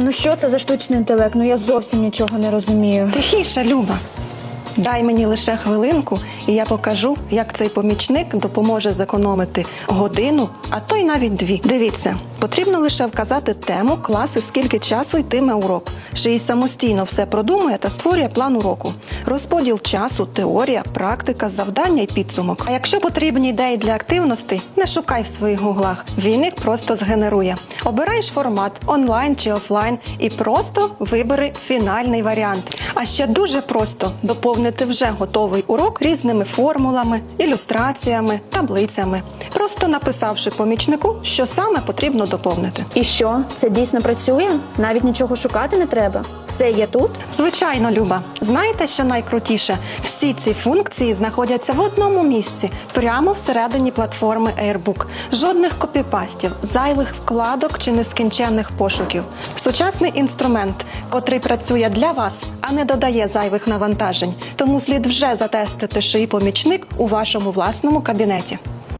Ну що це за штучний інтелект? Ну я зовсім нічого не розумію. Тихіше, Люба. Дай мені лише хвилинку, і я покажу, як цей помічник допоможе зекономити годину, а то й навіть дві. Дивіться, потрібно лише вказати тему, класи, скільки часу йтиме урок. Шиї самостійно все продумує та створює план уроку. Розподіл часу, теорія, практика, завдання і підсумок. А якщо потрібні ідеї для активностей, не шукай в своїх гуглах. Він їх просто згенерує. Обираєш формат онлайн чи офлайн і просто вибери фінальний варіант. А ще дуже просто доповнити вже готовий урок різними формулами, ілюстраціями, таблицями, просто написавши помічнику, що саме потрібно доповнити. І що? Це дійсно працює? Навіть нічого шукати не треба. Все є тут. Звичайно, Люба. Знаєте, що найкрутіше? Всі ці функції знаходяться в одному місці, прямо всередині платформи Airbook. Жодних копіпастів, зайвих вкладок чи нескінченних пошуків. Сучасний інструмент, котрий працює для вас, а не додає зайвих навантажень. Тому слід вже затестити шиї помічник у вашому власному кабінеті.